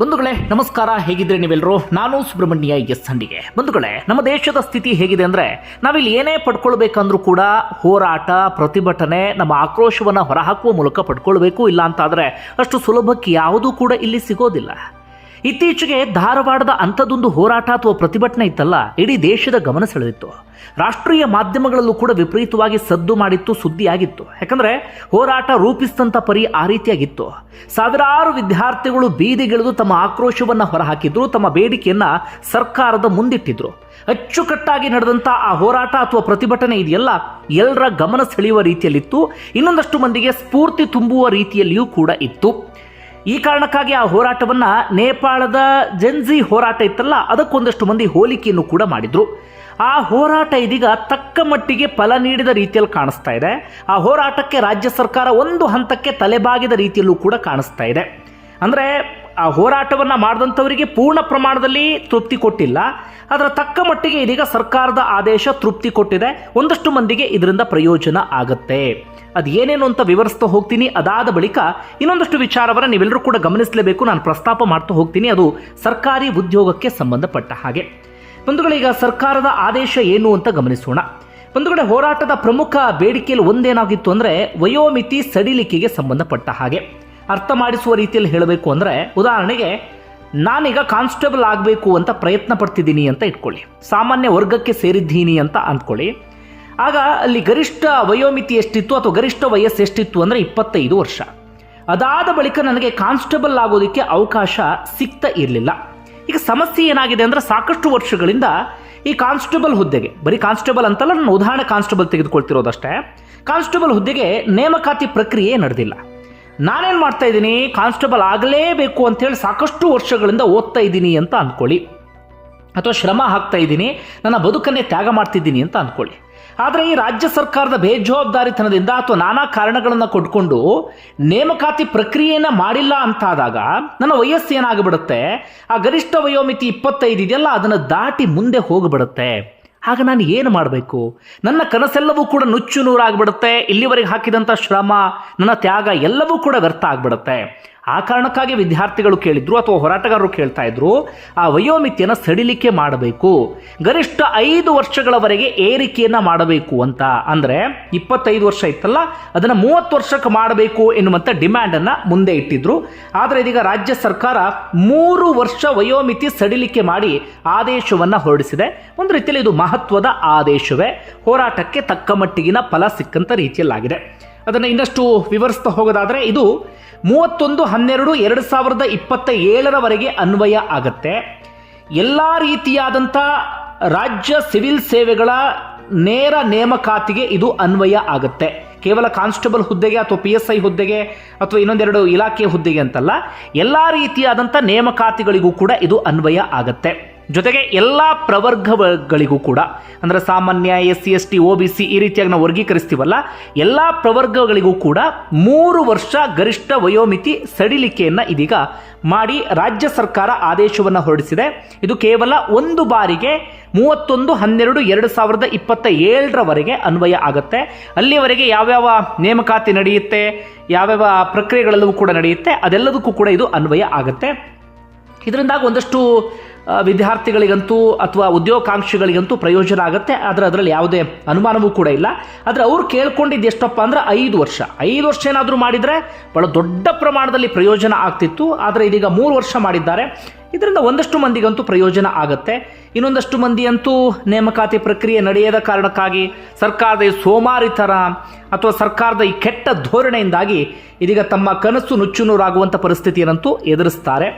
ಬಂಧುಗಳೇ, ನಮಸ್ಕಾರ. ಹೇಗಿದ್ರೆ ನೀವೆಲ್ಲರೂ ನಾನು ಸುಬ್ರಹ್ಮಣ್ಯ ಎಸ್ ಹಂಡಿಗೆ ಬಂಧುಗಳೇ, ನಮ್ಮ ದೇಶದ ಸ್ಥಿತಿ ಹೇಗಿದೆ ಅಂದ್ರೆ ನಾವಿಲ್ಲಿ ಏನೇ ಪಡ್ಕೊಳ್ಬೇಕಂದ್ರೂ ಕೂಡ ಹೋರಾಟ, ಪ್ರತಿಭಟನೆ, ನಮ್ಮ ಆಕ್ರೋಶವನ್ನು ಹೊರಹಾಕುವ ಮೂಲಕ ಪಡ್ಕೊಳ್ಬೇಕು ಇಲ್ಲ ಅಂತಾದರೆ ಅಷ್ಟು ಸುಲಭಕ್ಕೆ ಯಾವುದೂ ಕೂಡ ಇಲ್ಲಿ ಸಿಗೋದಿಲ್ಲ. ಇತ್ತೀಚೆಗೆ ಧಾರವಾಡದ ಅಂಥದ್ದೊಂದು ಹೋರಾಟ ಅಥವಾ ಪ್ರತಿಭಟನೆ ಇತ್ತಲ್ಲ, ಇಡೀ ದೇಶದ ಗಮನ ಸೆಳೆದಿತ್ತು. ರಾಷ್ಟ್ರೀಯ ಮಾಧ್ಯಮಗಳಲ್ಲೂ ಕೂಡ ವಿಪರೀತವಾಗಿ ಸದ್ದು ಮಾಡಿತ್ತು, ಸುದ್ದಿಯಾಗಿತ್ತು. ಯಾಕಂದ್ರೆ ಹೋರಾಟ ರೂಪಿಸಿದಂಥ ಪರಿ ಆ ರೀತಿಯಾಗಿತ್ತು. ಸಾವಿರಾರು ವಿದ್ಯಾರ್ಥಿಗಳು ಬೀದಿಗಿಳಿದು ತಮ್ಮ ಆಕ್ರೋಶವನ್ನು ಹೊರಹಾಕಿದ್ರು, ತಮ್ಮ ಬೇಡಿಕೆಯನ್ನ ಸರ್ಕಾರದ ಮುಂದಿಟ್ಟಿದ್ರು. ಅಚ್ಚುಕಟ್ಟಾಗಿ ನಡೆದಂಥ ಆ ಹೋರಾಟ ಅಥವಾ ಪ್ರತಿಭಟನೆ ಇದೆಯಲ್ಲ, ಎಲ್ಲರ ಗಮನ ಸೆಳೆಯುವ ರೀತಿಯಲ್ಲಿತ್ತು. ಇನ್ನೊಂದಷ್ಟು ಮಂದಿಗೆ ಸ್ಫೂರ್ತಿ ತುಂಬುವ ರೀತಿಯಲ್ಲಿಯೂ ಕೂಡ ಇತ್ತು. ಈ ಕಾರಣಕ್ಕಾಗಿ ಆ ಹೋರಾಟವನ್ನು ನೇಪಾಳದ ಜೆನ್ಜಿ ಹೋರಾಟ ಇತ್ತಲ್ಲ, ಅದಕ್ಕೊಂದಷ್ಟು ಮಂದಿ ಹೋಲಿಕೆಯನ್ನು ಕೂಡ ಮಾಡಿದ್ರು. ಆ ಹೋರಾಟ ಇದೀಗ ತಕ್ಕ ಮಟ್ಟಿಗೆ ಫಲ ನೀಡಿದ ರೀತಿಯಲ್ಲಿ ಕಾಣಿಸ್ತಾ ಇದೆ. ಆ ಹೋರಾಟಕ್ಕೆ ರಾಜ್ಯ ಸರ್ಕಾರ ಒಂದು ಹಂತಕ್ಕೆ ತಲೆಬಾಗಿದ ರೀತಿಯಲ್ಲೂ ಕೂಡ ಕಾಣಿಸ್ತಾ ಇದೆ. ಅಂದರೆ ಆ ಹೋರಾಟವನ್ನು ಮಾಡಿದಂಥವರಿಗೆ ಪೂರ್ಣ ಪ್ರಮಾಣದಲ್ಲಿ ತೃಪ್ತಿ ಕೊಟ್ಟಿಲ್ಲ. ಅದರ ತಕ್ಕ ಮಟ್ಟಿಗೆ ಇದೀಗ ಸರ್ಕಾರದ ಆದೇಶ ತೃಪ್ತಿ ಕೊಟ್ಟಿದೆ. ಒಂದಷ್ಟು ಮಂದಿಗೆ ಇದರಿಂದ ಪ್ರಯೋಜನ ಆಗುತ್ತೆ. ಏನೇನು ಅಂತ ವಿವರಿಸ್ತಾ ಹೋಗ್ತೀನಿ. ಅದಾದ ಬಳಿಕ ಇನ್ನೊಂದಷ್ಟು ವಿಚಾರವನ್ನು ನೀವೆಲ್ಲರೂ ಕೂಡ ಗಮನಿಸಲೇಬೇಕು. ನಾನು ಪ್ರಸ್ತಾಪ ಮಾಡ್ತಾ ಹೋಗ್ತೀನಿ. ಅದು ಸರ್ಕಾರಿ ಉದ್ಯೋಗಕ್ಕೆ ಸಂಬಂಧಪಟ್ಟ ಹಾಗೆ. ಬಂಧುಗಳೀಗ ಸರ್ಕಾರದ ಆದೇಶ ಏನು ಅಂತ ಗಮನಿಸೋಣ. ಬಂಧುಗಳೇ, ಹೋರಾಟದ ಪ್ರಮುಖ ಬೇಡಿಕೆಯಲ್ಲಿ ಒಂದೇನಾಗಿತ್ತು ಅಂದರೆ ವಯೋಮಿತಿ ಸಡಿಲಿಕೆಗೆ ಸಂಬಂಧಪಟ್ಟ ಹಾಗೆ. ಅರ್ಥ ಮಾಡಿಸುವ ರೀತಿಯಲ್ಲಿ ಹೇಳಬೇಕು ಅಂದರೆ, ಉದಾಹರಣೆಗೆ, ನಾನೀಗ ಕಾನ್ಸ್ಟೇಬಲ್ ಆಗಬೇಕು ಅಂತ ಪ್ರಯತ್ನ ಪಡ್ತಿದ್ದೀನಿ ಅಂತ ಇಟ್ಕೊಳ್ಳಿ. ಸಾಮಾನ್ಯ ವರ್ಗಕ್ಕೆ ಸೇರಿದ್ದೀನಿ ಅಂತ ಅಂದ್ಕೊಳ್ಳಿ. ಆಗ ಅಲ್ಲಿ ಗರಿಷ್ಠ ವಯೋಮಿತಿ ಎಷ್ಟಿತ್ತು ಅಥವಾ ಗರಿಷ್ಠ ವಯಸ್ಸು ಎಷ್ಟಿತ್ತು ಅಂದರೆ ಇಪ್ಪತ್ತೈದು ವರ್ಷ. ಅದಾದ ಬಳಿಕ ನನಗೆ ಕಾನ್ಸ್ಟೇಬಲ್ ಆಗೋದಕ್ಕೆ ಅವಕಾಶ ಸಿಗ್ತಾ ಇರಲಿಲ್ಲ. ಈಗ ಸಮಸ್ಯೆ ಏನಾಗಿದೆ ಅಂದರೆ, ಸಾಕಷ್ಟು ವರ್ಷಗಳಿಂದ ಈ ಕಾನ್ಸ್ಟೇಬಲ್ ಹುದ್ದೆಗೆ, ಬರೀ ಕಾನ್ಸ್ಟೇಬಲ್ ಅಂತಲ್ಲ, ನಾನು ಉದಾಹರಣೆ ಕಾನ್ಸ್ಟೇಬಲ್ ತೆಗೆದುಕೊಳ್ತಿರೋದಷ್ಟೇ, ಕಾನ್ಸ್ಟೇಬಲ್ ಹುದ್ದೆಗೆ ನೇಮಕಾತಿ ಪ್ರಕ್ರಿಯೆ ನಡೆದಿಲ್ಲ. ನಾನೇನು ಮಾಡ್ತಾ ಇದ್ದೀನಿ? ಕಾನ್ಸ್ಟೇಬಲ್ ಆಗಲೇಬೇಕು ಅಂತೇಳಿ ಸಾಕಷ್ಟು ವರ್ಷಗಳಿಂದ ಓದ್ತಾ ಇದ್ದೀನಿ ಅಂತ ಅಂದ್ಕೊಳ್ಳಿ ಅಥವಾ ಶ್ರಮ ಹಾಕ್ತಾ ಇದ್ದೀನಿ, ನನ್ನ ಬದುಕನ್ನೇ ತ್ಯಾಗ ಮಾಡ್ತಿದ್ದೀನಿ ಅಂತ ಅಂದ್ಕೊಳ್ಳಿ ಆದರೆ ಈ ರಾಜ್ಯ ಸರ್ಕಾರದ ಬೇಜವಾಬ್ದಾರಿತನದಿಂದ ಅಥವಾ ನಾನಾ ಕಾರಣಗಳನ್ನು ಕೊಟ್ಕೊಂಡು ನೇಮಕಾತಿ ಪ್ರಕ್ರಿಯೆಯನ್ನು ಮಾಡಿಲ್ಲ ಅಂತಾದಾಗ ನನ್ನ ವಯಸ್ಸು ಏನಾಗಿಬಿಡುತ್ತೆ? ಆ ಗರಿಷ್ಠ ವಯೋಮಿತಿ ಇಪ್ಪತ್ತೈದು ಇದೆಯಲ್ಲ, ಅದನ್ನು ದಾಟಿ ಮುಂದೆ ಹೋಗಿಬಿಡುತ್ತೆ. ಆಗ ನಾನು ಏನು ಮಾಡಬೇಕು? ನನ್ನ ಕನಸೆಲ್ಲವೂ ಕೂಡ ನುಚ್ಚು ನೂರಾಗ್ಬಿಡುತ್ತೆ. ಇಲ್ಲಿವರೆಗೆ ಹಾಕಿದಂಥ ಶ್ರಮ, ನನ್ನ ತ್ಯಾಗ ಎಲ್ಲವೂ ಕೂಡ ವ್ಯರ್ಥ ಆಗ್ಬಿಡುತ್ತೆ. ಆ ಕಾರಣಕ್ಕಾಗಿ ವಿದ್ಯಾರ್ಥಿಗಳು ಕೇಳಿದ್ರು ಅಥವಾ ಹೋರಾಟಗಾರರು ಕೇಳ್ತಾ ಇದ್ರು, ಆ ವಯೋಮಿತಿಯನ್ನು ಸಡಿಲಿಕೆ ಮಾಡಬೇಕು. ಗರಿಷ್ಠ ಐದು ವರ್ಷಗಳವರೆಗೆ ಏರಿಕೆಯನ್ನು ಮಾಡಬೇಕು ಅಂತ. ಅಂದರೆ ಇಪ್ಪತ್ತೈದು ವರ್ಷ ಇತ್ತಲ್ಲ, ಅದನ್ನು ಮೂವತ್ತು ವರ್ಷಕ್ಕೆ ಮಾಡಬೇಕು ಎನ್ನುವಂಥ ಡಿಮ್ಯಾಂಡನ್ನು ಮುಂದೆ ಇಟ್ಟಿದ್ರು. ಆದರೆ ಇದೀಗ ರಾಜ್ಯ ಸರ್ಕಾರ ಮೂರು ವರ್ಷ ವಯೋಮಿತಿ ಸಡಿಲಿಕೆ ಮಾಡಿ ಆದೇಶವನ್ನು ಹೊರಡಿಸಿದೆ. ಒಂದು ರೀತಿಯಲ್ಲಿ ಇದು ಮಹತ್ವದ ಆದೇಶವೇ. ಹೋರಾಟಕ್ಕೆ ತಕ್ಕ ಮಟ್ಟಿಗಿನ ಫಲ ಸಿಕ್ಕಂಥ ರೀತಿಯಲ್ಲಾಗಿದೆ. ಅದನ್ನು ಇನ್ನಷ್ಟು ವಿವರಿಸ್ತಾ ಹೋಗೋದಾದರೆ, ಇದು ಮೂವತ್ತೊಂದು, ಹನ್ನೆರಡು, ಎರಡು ಸಾವಿರದ ಇಪ್ಪತ್ತ ಏಳರವರೆಗೆ ಅನ್ವಯ ಆಗತ್ತೆ. ಎಲ್ಲ ರೀತಿಯಾದಂಥ ರಾಜ್ಯ ಸಿವಿಲ್ ಸೇವೆಗಳ ನೇರ ನೇಮಕಾತಿಗೆ ಇದು ಅನ್ವಯ ಆಗುತ್ತೆ. ಕೇವಲ ಕಾನ್ಸ್ಟೇಬಲ್ ಹುದ್ದೆಗೆ ಅಥವಾ ಪಿ ಎಸ್ ಐ ಹುದ್ದೆಗೆ ಅಥವಾ ಇನ್ನೊಂದೆರಡು ಇಲಾಖೆ ಹುದ್ದೆಗೆ ಅಂತಲ್ಲ, ಎಲ್ಲ ರೀತಿಯಾದಂಥ ನೇಮಕಾತಿಗಳಿಗೂ ಕೂಡ ಇದು ಅನ್ವಯ ಆಗತ್ತೆ. ಜೊತೆಗೆ ಎಲ್ಲ ಪ್ರವರ್ಗಗಳಿಗೂ ಕೂಡ, ಅಂದರೆ ಸಾಮಾನ್ಯ S C, S T O B, C ಈ ರೀತಿಯಾಗಿ ನಾವು ವರ್ಗೀಕರಿಸ್ತೀವಲ್ಲ, ಎಲ್ಲ ಪ್ರವರ್ಗಗಳಿಗೂ ಕೂಡ ಮೂರು ವರ್ಷ ಗರಿಷ್ಠ ವಯೋಮಿತಿ ಸಡಿಲಿಕೆಯನ್ನು ಇದೀಗ ಮಾಡಿ ರಾಜ್ಯ ಸರ್ಕಾರ ಆದೇಶವನ್ನು ಹೊರಡಿಸಿದೆ. ಇದು ಕೇವಲ ಒಂದು ಬಾರಿಗೆ ಮೂವತ್ತೊಂದು, ಹನ್ನೆರಡು, ಎರಡು ಸಾವಿರದ ಇಪ್ಪತ್ತ ಏಳರವರೆಗೆ ಅನ್ವಯ ಆಗುತ್ತೆ. ಅಲ್ಲಿವರೆಗೆ ಯಾವ್ಯಾವ ನೇಮಕಾತಿ ನಡೆಯುತ್ತೆ, ಯಾವ್ಯಾವ ಪ್ರಕ್ರಿಯೆಗಳೆಲ್ಲವೂ ಕೂಡ ನಡೆಯುತ್ತೆ, ಅದೆಲ್ಲದಕ್ಕೂ ಕೂಡ ಇದು ಅನ್ವಯ ಆಗುತ್ತೆ. ಇದರಿಂದಾಗಿ ಒಂದಷ್ಟು ವಿದ್ಯಾರ್ಥಿಗಳಿಗಂತೂ ಅಥವಾ ಉದ್ಯೋಗಾಂಕ್ಷಿಗಳಿಗಂತೂ ಪ್ರಯೋಜನ ಆಗುತ್ತೆ. ಆದರೆ ಅದರಲ್ಲಿ ಯಾವುದೇ ಅನುಮಾನವೂ ಕೂಡ ಇಲ್ಲ. ಆದರೆ ಅವ್ರು ಕೇಳ್ಕೊಂಡಿದ್ದು ಎಷ್ಟಪ್ಪ ಅಂದರೆ ಐದು ವರ್ಷ. ಐದು ವರ್ಷ ಏನಾದರೂ ಮಾಡಿದರೆ ಭಾಳ ದೊಡ್ಡ ಪ್ರಮಾಣದಲ್ಲಿ ಪ್ರಯೋಜನ ಆಗ್ತಿತ್ತು. ಆದರೆ ಇದೀಗ ಮೂರು ವರ್ಷ ಮಾಡಿದ್ದಾರೆ. ಇದರಿಂದ ಒಂದಷ್ಟು ಮಂದಿಗಂತೂ ಪ್ರಯೋಜನ ಆಗುತ್ತೆ. ಇನ್ನೊಂದಷ್ಟು ಮಂದಿಯಂತೂ ನೇಮಕಾತಿ ಪ್ರಕ್ರಿಯೆ ನಡೆಯದ ಕಾರಣಕ್ಕಾಗಿ ಸರ್ಕಾರದ ಈ ಸೋಮಾರಿತನ ಅಥವಾ ಸರ್ಕಾರದ ಈ ಕೆಟ್ಟ ಧೋರಣೆಯಿಂದಾಗಿ ಇದೀಗ ತಮ್ಮ ಕನಸು ನುಚ್ಚುನೂರಾಗುವಂಥ ಪರಿಸ್ಥಿತಿಯನ್ನಂತೂ ಎದುರಿಸ್ತಾರೆ.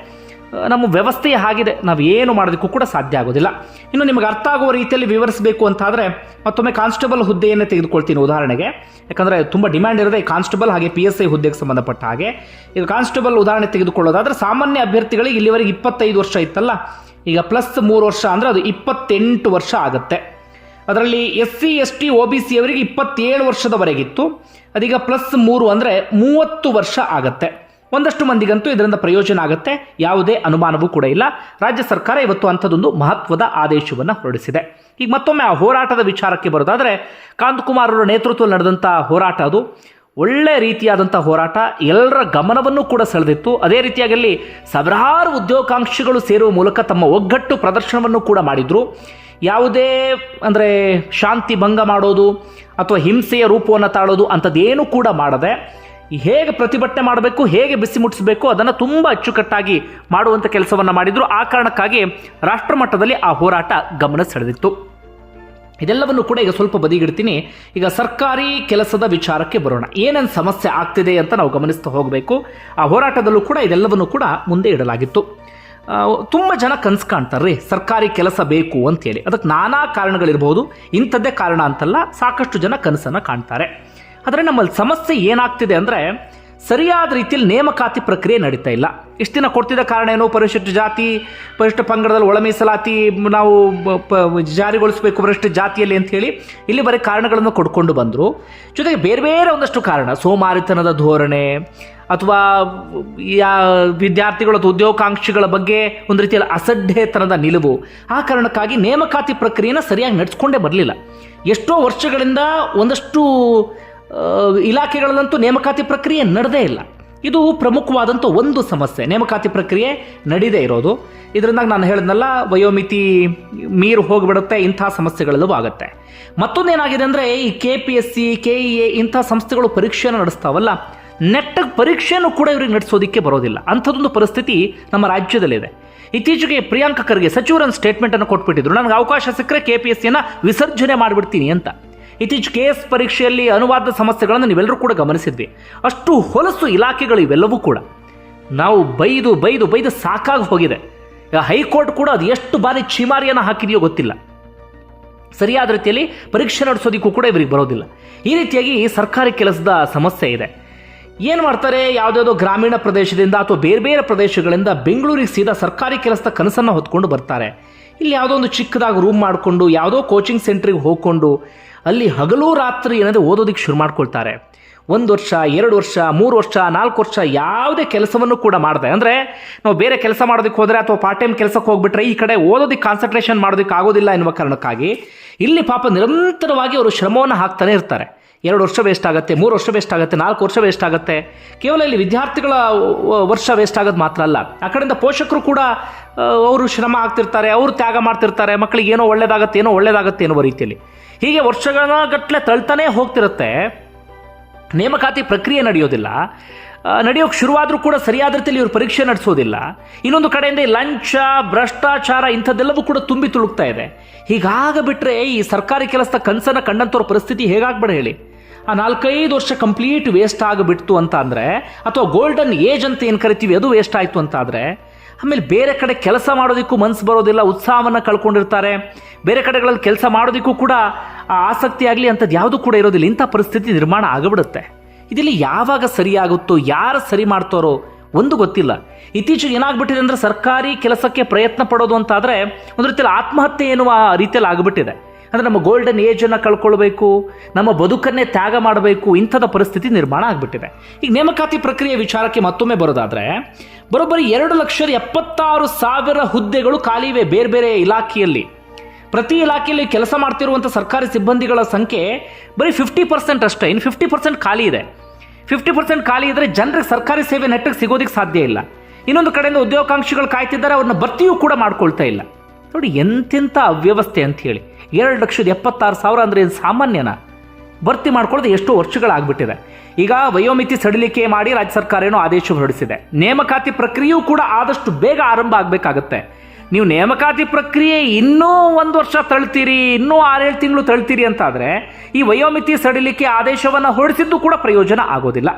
ನಮ್ಮ ವ್ಯವಸ್ಥೆ ಹಾಗಿದೆ, ನಾವು ಏನು ಮಾಡೋದಕ್ಕೂ ಕೂಡ ಸಾಧ್ಯ ಆಗೋದಿಲ್ಲ. ಇನ್ನು ನಿಮಗೆ ಅರ್ಥ ಆಗುವ ರೀತಿಯಲ್ಲಿ ವಿವರಿಸಬೇಕು ಅಂತಾದರೆ, ಮತ್ತೊಮ್ಮೆ ಕಾನ್ಸ್ಟೇಬಲ್ ಹುದ್ದೆಯನ್ನೇ ತೆಗೆದುಕೊಳ್ತೀನಿ ಉದಾಹರಣೆಗೆ. ಯಾಕಂದರೆ ತುಂಬ ಡಿಮ್ಯಾಂಡ್ ಇರೋದೇ ಕಾನ್ಸ್ಟೇಬಲ್ ಹಾಗೆ ಪಿ ಎಸ್ ಐ ಹುದ್ದೆಗೆ ಸಂಬಂಧಪಟ್ಟ ಹಾಗೆ. ಈಗ ಕಾನ್ಸ್ಟೇಬಲ್ ಉದಾಹರಣೆ ತೆಗೆದುಕೊಳ್ಳೋದಾದರೆ, ಸಾಮಾನ್ಯ ಅಭ್ಯರ್ಥಿಗಳಿಗೆ ಇಲ್ಲಿವರೆಗೆ ಇಪ್ಪತ್ತೈದು ವರ್ಷ ಇತ್ತಲ್ಲ? ಈಗ ಪ್ಲಸ್ ಮೂರು ವರ್ಷ ಅಂದರೆ ಅದು ಇಪ್ಪತ್ತೆಂಟು ವರ್ಷ ಆಗುತ್ತೆ. ಅದರಲ್ಲಿ S C S T O B C ಅವರಿಗೆ ಇಪ್ಪತ್ತೇಳು ವರ್ಷದವರೆಗಿತ್ತು. ಅದೀಗ ಪ್ಲಸ್ ಮೂರು ಅಂದರೆ ಮೂವತ್ತು ವರ್ಷ ಆಗತ್ತೆ. ಒಂದಷ್ಟು ಮಂದಿಗಂತೂ ಇದರಿಂದ ಪ್ರಯೋಜನ ಆಗುತ್ತೆ. ಯಾವುದೇ ಅನುಮಾನವೂ ಕೂಡ ಇಲ್ಲ. ರಾಜ್ಯ ಸರ್ಕಾರ ಇವತ್ತು ಅಂಥದ್ದೊಂದು ಮಹತ್ವದ ಆದೇಶವನ್ನು ಹೊರಡಿಸಿದೆ. ಈಗ ಮತ್ತೊಮ್ಮೆ ಆ ಹೋರಾಟದ ವಿಚಾರಕ್ಕೆ ಬರೋದಾದರೆ ಕಾಂತಕುಮಾರ್ ಅವರ ನೇತೃತ್ವದಲ್ಲಿ ನಡೆದಂಥ ಹೋರಾಟ ಅದು. ಒಳ್ಳೆ ರೀತಿಯಾದಂಥ ಹೋರಾಟ. ಎಲ್ಲರ ಗಮನವನ್ನು ಕೂಡ ಸೆಳೆದಿತ್ತು. ಅದೇ ರೀತಿಯಾಗಿ ಸಾವಿರಾರು ಉದ್ಯೋಗಾಂಕ್ಷಿಗಳು ಸೇರುವ ಮೂಲಕ ತಮ್ಮ ಒಗ್ಗಟ್ಟು ಪ್ರದರ್ಶನವನ್ನು ಕೂಡ ಮಾಡಿದರು. ಯಾವುದೇ ಅಂದರೆ ಶಾಂತಿ ಭಂಗ ಮಾಡೋದು ಅಥವಾ ಹಿಂಸೆಯ ರೂಪವನ್ನು ತಾಳೋದು ಅಂಥದ್ದೇನೂ ಕೂಡ ಮಾಡದೆ. ಹೇಗೆ ಪ್ರತಿಭಟನೆ ಮಾಡಬೇಕು, ಹೇಗೆ ಬಿಸಿ ಮುಟ್ಟಿಸಬೇಕು, ಅದನ್ನು ತುಂಬ ಅಚ್ಚುಕಟ್ಟಾಗಿ ಮಾಡುವಂಥ ಕೆಲಸವನ್ನು ಮಾಡಿದರು. ಆ ಕಾರಣಕ್ಕಾಗಿ ರಾಷ್ಟ್ರಮಟ್ಟದಲ್ಲಿ ಆ ಹೋರಾಟ ಗಮನ ಸೆಳೆದಿತ್ತು. ಇದೆಲ್ಲವನ್ನು ಕೂಡ ಈಗ ಸ್ವಲ್ಪ ಬದಿಗಿಡ್ತೀನಿ. ಈಗ ಸರ್ಕಾರಿ ಕೆಲಸದ ವಿಚಾರಕ್ಕೆ ಬರೋಣ. ಏನೇನು ಸಮಸ್ಯೆ ಆಗ್ತಿದೆ ಅಂತ ನಾವು ಗಮನಿಸ್ತಾ ಹೋಗಬೇಕು. ಆ ಹೋರಾಟದಲ್ಲೂ ಕೂಡ ಇದೆಲ್ಲವನ್ನು ಕೂಡ ಮುಂದೆ ಇಡಲಾಗಿತ್ತು. ತುಂಬ ಜನ ಕನಸು ಕಾಣ್ತಾರ್ರಿ, ಸರ್ಕಾರಿ ಕೆಲಸ ಬೇಕು ಅಂತೇಳಿ. ಅದಕ್ಕೆ ನಾನಾ ಕಾರಣಗಳಿರ್ಬೋದು. ಇಂಥದ್ದೇ ಕಾರಣ ಅಂತಲ್ಲ ಸಾಕಷ್ಟು ಜನ ಕನಸನ್ನು ಕಾಣ್ತಾರೆ. ಆದರೆ ನಮ್ಮಲ್ಲಿ ಸಮಸ್ಯೆ ಏನಾಗ್ತಿದೆ ಅಂದರೆ ಸರಿಯಾದ ರೀತಿಯಲ್ಲಿ ನೇಮಕಾತಿ ಪ್ರಕ್ರಿಯೆ ನಡೀತಾ ಇಲ್ಲ. ಇಷ್ಟು ದಿನ ಕೊಡ್ತಿದ್ದ ಕಾರಣ ಏನು ಪರಿಶಿಷ್ಟ ಜಾತಿ, ಪರಿಶಿಷ್ಟ ಪಂಗಡದಲ್ಲಿ ಒಳ ಮೀಸಲಾತಿ ನಾವು ಜಾರಿಗೊಳಿಸಬೇಕು ಪರಿಶಿಷ್ಟ ಜಾತಿಯಲ್ಲಿ ಅಂತ ಹೇಳಿ ಇಲ್ಲಿ ಬರೀ ಕಾರಣಗಳನ್ನು ಕೊಡ್ಕೊಂಡು ಬಂದರು. ಜೊತೆಗೆ ಬೇರೆ ಬೇರೆ ಒಂದಷ್ಟು ಕಾರಣ, ಸೋಮಾರಿತನದ ಧೋರಣೆ ಅಥವಾ ಯಾ, ವಿದ್ಯಾರ್ಥಿಗಳ ಅಥವಾ ಉದ್ಯೋಗಾಂಕ್ಷಿಗಳ ಬಗ್ಗೆ ಒಂದು ರೀತಿಯಲ್ಲಿ ಅಸಡ್ಡೆತನದ ನಿಲುವು. ಆ ಕಾರಣಕ್ಕಾಗಿ ನೇಮಕಾತಿ ಪ್ರಕ್ರಿಯೆನ ಸರಿಯಾಗಿ ನಡೆಸ್ಕೊಂಡೇ ಬರಲಿಲ್ಲ. ಎಷ್ಟೋ ವರ್ಷಗಳಿಂದ ಒಂದಷ್ಟು ಇಲಾಖೆಗಳಲ್ಲಂತೂ ನೇಮಕಾತಿ ಪ್ರಕ್ರಿಯೆ ನಡೆದೇ ಇಲ್ಲ. ಇದು ಪ್ರಮುಖವಾದಂಥ ಒಂದು ಸಮಸ್ಯೆ. ನೇಮಕಾತಿ ಪ್ರಕ್ರಿಯೆ ನಡೀದೇ ಇರೋದು. ಇದರಿಂದ ನಾನು ಹೇಳಿದ್ನಲ್ಲ, ವಯೋಮಿತಿ ಮೀರು ಹೋಗಿಬಿಡುತ್ತೆ, ಇಂಥ ಸಮಸ್ಯೆಗಳಲ್ಲೂ ಆಗುತ್ತೆ. ಮತ್ತೊಂದೇನಾಗಿದೆ ಅಂದರೆ, ಈ K P S C K E A ಇಂಥ ಸಂಸ್ಥೆಗಳು ಪರೀಕ್ಷೆಯನ್ನು ನಡೆಸ್ತಾವಲ್ಲ, ನೆಟ್ಟಗೆ ಪರೀಕ್ಷೆಯನ್ನು ಕೂಡ ಇವ್ರಿಗೆ ನಡೆಸೋದಕ್ಕೆ ಬರೋದಿಲ್ಲ. ಅಂಥದ್ದೊಂದು ಪರಿಸ್ಥಿತಿ ನಮ್ಮ ರಾಜ್ಯದಲ್ಲಿದೆ. ಇತ್ತೀಚೆಗೆ ಪ್ರಿಯಾಂಕ ಖರ್ಗೆ ಸಚಿವರನ್ನು ಸ್ಟೇಟ್ಮೆಂಟನ್ನು ಕೊಟ್ಬಿಟ್ಟಿದ್ರು. ನನಗೆ ಅವಕಾಶ ಸಿಕ್ಕರೆ ಕೆ ಪಿ ಎಸ್ ಸಿಯನ್ನು ವಿಸರ್ಜನೆ ಮಾಡಿಬಿಡ್ತೀನಿ ಅಂತ. ಇತ್ತೀಚೆಗೆ ಎಸ್ ಪರೀಕ್ಷೆಯಲ್ಲಿ ಅನುವಾದ ಸಮಸ್ಯೆಗಳನ್ನು ನೀವೆಲ್ಲರೂ ಕೂಡ ಗಮನಿಸಿದ್ವಿ. ಅಷ್ಟು ಹೊಲಸು ಇಲಾಖೆಗಳು ಇವೆಲ್ಲವೂ ಕೂಡ. ನಾವು ಬೈದು ಬೈದು ಬೈದು ಸಾಕಾಗಿ ಹೋಗಿದೆ. ಹೈಕೋರ್ಟ್ ಕೂಡ ಅದು ಎಷ್ಟು ಬಾರಿ ಛೀಮಾರಿಯನ್ನು ಹಾಕಿದೆಯೋ ಗೊತ್ತಿಲ್ಲ. ಸರಿಯಾದ ರೀತಿಯಲ್ಲಿ ಪರೀಕ್ಷೆ ನಡೆಸೋದಕ್ಕೂ ಕೂಡ ಇವರಿಗೆ ಬರೋದಿಲ್ಲ. ಈ ರೀತಿಯಾಗಿ ಸರ್ಕಾರಿ ಕೆಲಸದ ಸಮಸ್ಯೆ ಇದೆ. ಏನು ಮಾಡ್ತಾರೆ? ಯಾವುದ್ಯಾವುದೋ ಗ್ರಾಮೀಣ ಪ್ರದೇಶದಿಂದ ಅಥವಾ ಬೇರೆ ಬೇರೆ ಪ್ರದೇಶಗಳಿಂದ ಬೆಂಗಳೂರಿಗೆ ಸೀದಾ ಸರ್ಕಾರಿ ಕೆಲಸದ ಕನಸನ್ನು ಹೊತ್ಕೊಂಡು ಬರ್ತಾರೆ. ಇಲ್ಲಿ ಯಾವುದೋ ಒಂದು ಚಿಕ್ಕದಾಗಿ ರೂಮ್ ಮಾಡಿಕೊಂಡು, ಯಾವುದೋ ಕೋಚಿಂಗ್ ಸೆಂಟ್ರಿಗೆ ಹೋಗ್ಕೊಂಡು ಅಲ್ಲಿ ಹಗಲು ರಾತ್ರಿ ಏನಂದರೆ ಓದೋದಕ್ಕೆ ಶುರು ಮಾಡ್ಕೊಳ್ತಾರೆ. ಒಂದು ವರ್ಷ, ಎರಡು ವರ್ಷ, ಮೂರು ವರ್ಷ, ನಾಲ್ಕು ವರ್ಷ ಯಾವುದೇ ಕೆಲಸವನ್ನು ಕೂಡ ಮಾಡಿದೆ. ಅಂದರೆ ನಾವು ಬೇರೆ ಕೆಲಸ ಮಾಡೋದಕ್ಕೆ ಹೋದರೆ ಅಥವಾ ಪಾರ್ಟ್ ಟೈಮ್ ಕೆಲಸಕ್ಕೆ ಹೋಗ್ಬಿಟ್ರೆ ಈ ಕಡೆ ಓದೋದಕ್ಕೆ ಕಾನ್ಸಂಟ್ರೇಷನ್ ಮಾಡೋದಕ್ಕೆ ಆಗೋದಿಲ್ಲ ಎನ್ನುವ ಕಾರಣಕ್ಕಾಗಿ ಇಲ್ಲಿ ಪಾಪ ನಿರಂತರವಾಗಿ ಅವರು ಶ್ರಮವನ್ನು ಹಾಕ್ತಾನೆ ಇರ್ತಾರೆ. ಎರಡು ವರ್ಷ ವೇಸ್ಟ್ ಆಗುತ್ತೆ, ಮೂರು ವರ್ಷ ವೇಸ್ಟ್ ಆಗುತ್ತೆ, ನಾಲ್ಕು ವರ್ಷ ವೇಸ್ಟ್ ಆಗುತ್ತೆ. ಕೇವಲ ಇಲ್ಲಿ ವಿದ್ಯಾರ್ಥಿಗಳ ವರ್ಷ ವೇಸ್ಟ್ ಆಗೋದು ಮಾತ್ರ ಅಲ್ಲ. ಆ ಕಡೆಯಿಂದ ಪೋಷಕರು ಕೂಡ ಅವರು ಶ್ರಮ ಆಗ್ತಿರ್ತಾರೆ, ಅವರು ತ್ಯಾಗ ಮಾಡ್ತಿರ್ತಾರೆ, ಮಕ್ಕಳಿಗೆ ಏನೋ ಒಳ್ಳೇದಾಗತ್ತೆ ಏನೋ ಒಳ್ಳೇದಾಗತ್ತೆ ಎನ್ನುವ ರೀತಿಯಲ್ಲಿ. ಹೀಗೆ ವರ್ಷಗಳ ಗಟ್ಟಲೆ ತಳ್ತಾನೆ ಹೋಗ್ತಿರುತ್ತೆ. ನೇಮಕಾತಿ ಪ್ರಕ್ರಿಯೆ ನಡೆಯೋದಿಲ್ಲ. ನಡೆಯೋಕೆ ಶುರುವಾದರೂ ಕೂಡ ಸರಿಯಾದ ರೀತಿಯಲ್ಲಿ ಇವರು ಪರೀಕ್ಷೆ ನಡೆಸೋದಿಲ್ಲ. ಇನ್ನೊಂದು ಕಡೆಯಿಂದ ಲಂಚ, ಭ್ರಷ್ಟಾಚಾರ ಇಂಥದ್ದೆಲ್ಲವೂ ಕೂಡ ತುಂಬಿ ತುಳುಕ್ತಾ ಇದೆ. ಹೀಗಾಗಬಿಟ್ರೆ ಈ ಸರ್ಕಾರಿ ಕೆಲಸದ ಕನಸನ್ನು ಕಂಡಂಥವ್ರ ಪರಿಸ್ಥಿತಿ ಹೇಗಾಗ್ಬೇಡ ಹೇಳಿ. ಆ ನಾಲ್ಕೈದು ವರ್ಷ ಕಂಪ್ಲೀಟ್ ವೇಸ್ಟ್ ಆಗಿಬಿಡ್ತು ಅಂತ ಅಂದರೆ, ಅಥವಾ ಗೋಲ್ಡನ್ ಏಜ್ ಅಂತ ಏನು ಕರಿತೀವಿ, ಅದು ವೇಸ್ಟ್ ಆಯಿತು ಅಂತ ಆದರೆ, ಆಮೇಲೆ ಬೇರೆ ಕಡೆ ಕೆಲಸ ಮಾಡೋದಕ್ಕೂ ಮನಸ್ಸು ಬರೋದಿಲ್ಲ, ಉತ್ಸಾಹವನ್ನು ಕಳ್ಕೊಂಡಿರ್ತಾರೆ. ಬೇರೆ ಕಡೆಗಳಲ್ಲಿ ಕೆಲಸ ಮಾಡೋದಕ್ಕೂ ಕೂಡ ಆ ಆಸಕ್ತಿ ಆಗಲಿ ಅಂಥದ್ದು ಯಾವುದೂ ಕೂಡ ಇರೋದಿಲ್ಲ. ಇಂಥ ಪರಿಸ್ಥಿತಿ ನಿರ್ಮಾಣ ಆಗಿಬಿಡುತ್ತೆ. ಇದರಲ್ಲಿ ಯಾವಾಗ ಸರಿಯಾಗುತ್ತೋ ಯಾರು ಸರಿ ಮಾಡ್ತಾರೋ ಒಂದು ಗೊತ್ತಿಲ್ಲ. ಇತ್ತೀಚೆಗೆ ಏನಾಗ್ಬಿಟ್ಟಿದೆ ಅಂದರೆ ಸರ್ಕಾರಿ ಕೆಲಸಕ್ಕೆ ಪ್ರಯತ್ನ ಪಡೋದು ಅಂತಾದರೆ ಒಂದು ರೀತಿಯಲ್ಲಿ ಆತ್ಮಹತ್ಯೆ ಎನ್ನುವ ರೀತಿಯಲ್ಲಿ ಆಗಿಬಿಟ್ಟಿದೆ. ಅಂದರೆ ನಮ್ಮ ಗೋಲ್ಡನ್ ಏಜನ್ನು ಕಳ್ಕೊಳ್ಬೇಕು, ನಮ್ಮ ಬದುಕನ್ನೇ ತ್ಯಾಗ ಮಾಡಬೇಕು, ಇಂಥದ ಪರಿಸ್ಥಿತಿ ನಿರ್ಮಾಣ ಆಗಿಬಿಟ್ಟಿದೆ. ಈಗ ನೇಮಕಾತಿ ಪ್ರಕ್ರಿಯೆ ವಿಚಾರಕ್ಕೆ ಮತ್ತೊಮ್ಮೆ ಬರೋದಾದರೆ, ಬರೋಬ್ಬರಿ ಎರಡು ಲಕ್ಷದ ಎಪ್ಪತ್ತಾರು ಸಾವಿರ ಹುದ್ದೆಗಳು ಖಾಲಿ ಇವೆ ಬೇರೆ ಬೇರೆ ಇಲಾಖೆಯಲ್ಲಿ. ಪ್ರತಿ ಇಲಾಖೆಯಲ್ಲಿ ಕೆಲಸ ಮಾಡ್ತಿರುವಂಥ ಸರ್ಕಾರಿ ಸಿಬ್ಬಂದಿಗಳ ಸಂಖ್ಯೆ ಬರೀ ಫಿಫ್ಟಿ ಪರ್ಸೆಂಟ್ ಅಷ್ಟೇ. ಇನ್ನು ಫಿಫ್ಟಿ ಪರ್ಸೆಂಟ್ ಖಾಲಿ ಇದೆ. ಫಿಫ್ಟಿ ಪರ್ಸೆಂಟ್ ಖಾಲಿ ಇದ್ದರೆ ಜನರಿಗೆ ಸರ್ಕಾರಿ ಸೇವೆ ನೆಟ್ಟಿಗೆ ಸಿಗೋದಕ್ಕೆ ಸಾಧ್ಯ ಇಲ್ಲ. ಇನ್ನೊಂದು ಕಡೆಯಿಂದ ಉದ್ಯೋಗಾಂಕ್ಷಿಗಳು ಕಾಯ್ತಿದ್ದಾರೆ, ಅವ್ರನ್ನ ಭರ್ತಿಯೂ ಕೂಡ ಮಾಡ್ಕೊಳ್ತಾ ಇಲ್ಲ. ನೋಡಿ ಎಂತೆಂಥ ಅವ್ಯವಸ್ಥೆ ಅಂತ ಹೇಳಿ ಎರಡು ಲಕ್ಷದ ಎಪ್ಪತ್ತಾರು ಸಾವಿರ ಅಂದರೆ ಇದು ಸಾಮಾನ್ಯನ. ಭರ್ತಿ ಮಾಡ್ಕೊಳ್ಳೋದು ಎಷ್ಟೋ ವರ್ಷಗಳಾಗ್ಬಿಟ್ಟಿದೆ. ಈಗ ವಯೋಮಿತಿ ಸಡಿಲಿಕೆ ಮಾಡಿ ರಾಜ್ಯ ಸರ್ಕಾರ ಏನೋ ಆದೇಶ ಹೊರಡಿಸಿದೆ. ನೇಮಕಾತಿ ಪ್ರಕ್ರಿಯೆಯೂ ಕೂಡ ಆದಷ್ಟು ಬೇಗ ಆರಂಭ ಆಗಬೇಕಾಗತ್ತೆ. ನೀವು ನೇಮಕಾತಿ ಪ್ರಕ್ರಿಯೆ ಇನ್ನೂ ಒಂದು ವರ್ಷ ತಳ್ತೀರಿ, ಇನ್ನೂ ಆರೇಳು ತಿಂಗಳು ತಳ್ತೀರಿ ಅಂತಾದರೆ ಈ ವಯೋಮಿತಿ ಸಡಿಲಿಕೆ ಆದೇಶವನ್ನು ಹೊರಡಿಸಿದ್ದು ಕೂಡ ಪ್ರಯೋಜನ ಆಗೋದಿಲ್ಲ.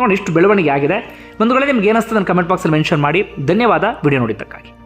ನೋಡಿ, ಇಷ್ಟು ಬೆಳವಣಿಗೆ ಆಗಿದೆ. ಬಂಧುಗಳೇ, ನಿಮ್ಗೆ ಏನಿಸ್ತದೆ ನನ್ನ ಕಮೆಂಟ್ ಬಾಕ್ಸಲ್ಲಿ ಮೆನ್ಷನ್ ಮಾಡಿ. ಧನ್ಯವಾದ. ವಿಡಿಯೋ ನೋಡಿದ್ದಕ್ಕಾಗಿ.